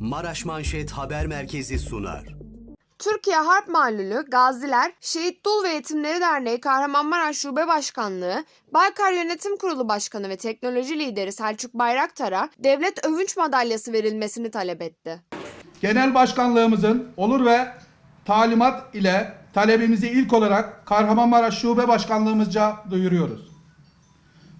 Maraş Manşet Haber Merkezi sunar. Türkiye Harp Mahlullü Gaziler Şehit Dul ve Yetimleri Derneği Kahramanmaraş Şube Başkanlığı, Baykar Yönetim Kurulu Başkanı ve Teknoloji Lideri Selçuk Bayraktar'a Devlet Övünç Madalyası verilmesini talep etti. Genel Başkanlığımızın olur ve talimat ile talebimizi ilk olarak Kahramanmaraş Şube Başkanlığımızca duyuruyoruz.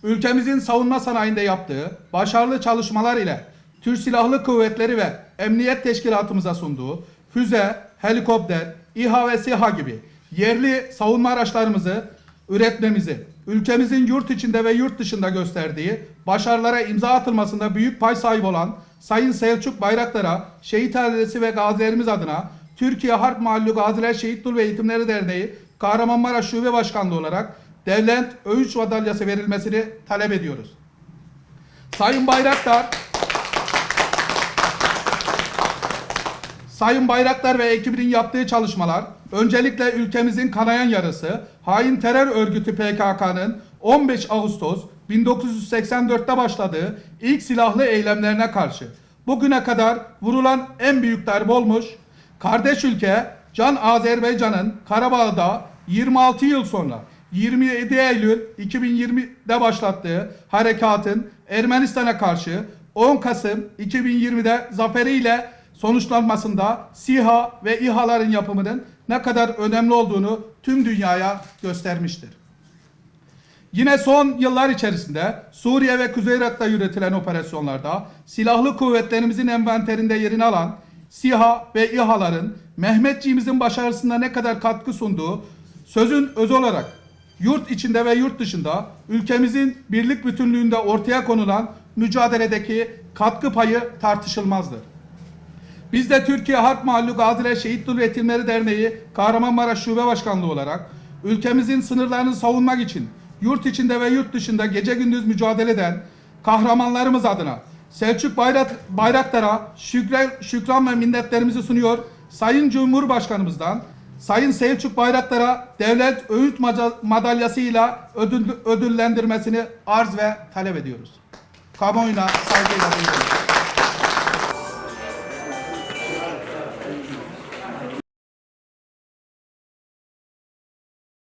Ülkemizin savunma sanayinde yaptığı başarılı çalışmalar ile Türk Silahlı Kuvvetleri ve Emniyet Teşkilatımıza sunduğu füze, helikopter, İHA ve SİHA gibi yerli savunma araçlarımızı üretmemizi, ülkemizin yurt içinde ve yurt dışında gösterdiği başarılara imza atılmasında büyük pay sahibi olan Sayın Selçuk Bayraktar'a şehit ailesi ve gazilerimiz adına Türkiye Harp Mahallü Gaziler Şehit Dul ve Eğitimleri Derneği Kahramanmaraş Şube Başkanlığı olarak Devlet Övünç Madalyası verilmesini talep ediyoruz. Sayın Bayraktar Sayın Bayraktar ve ekibinin yaptığı çalışmalar öncelikle ülkemizin kanayan yarısı hain terör örgütü PKK'nın 15 Ağustos 1984'te başladığı ilk silahlı eylemlerine karşı bugüne kadar vurulan en büyük darbe olmuş. Kardeş ülke Can Azerbaycan'ın Karabağ'da 26 yıl sonra 27 Eylül 2020'de başlattığı harekatın Ermenistan'a karşı 10 Kasım 2020'de zaferiyle sonuçlanmasında SİHA ve İHA'ların yapımının ne kadar önemli olduğunu tüm dünyaya göstermiştir. Yine son yıllar içerisinde Suriye ve Kuzey Irak'ta yürütülen operasyonlarda silahlı kuvvetlerimizin envanterinde yerini alan SİHA ve İHA'ların Mehmetçiğimizin başarısına ne kadar katkı sunduğu sözün öz olarak yurt içinde ve yurt dışında ülkemizin birlik bütünlüğünde ortaya konulan mücadeledeki katkı payı tartışılmazdır. Biz de Türkiye Harp Mahallü Gaziler Şehit Dul Yetimleri Derneği Kahramanmaraş Şube Başkanlığı olarak ülkemizin sınırlarını savunmak için yurt içinde ve yurt dışında gece gündüz mücadele eden kahramanlarımız adına Selçuk Bayrak, Bayraktar'a şükran, şükran ve minnetlerimizi sunuyor. Sayın Cumhurbaşkanımızdan Sayın Selçuk Bayraktar'a devlet öğüt madalyasıyla ödül, ödüllendirmesini arz ve talep ediyoruz. Kamuoyuna saygıyla duyuruyoruz.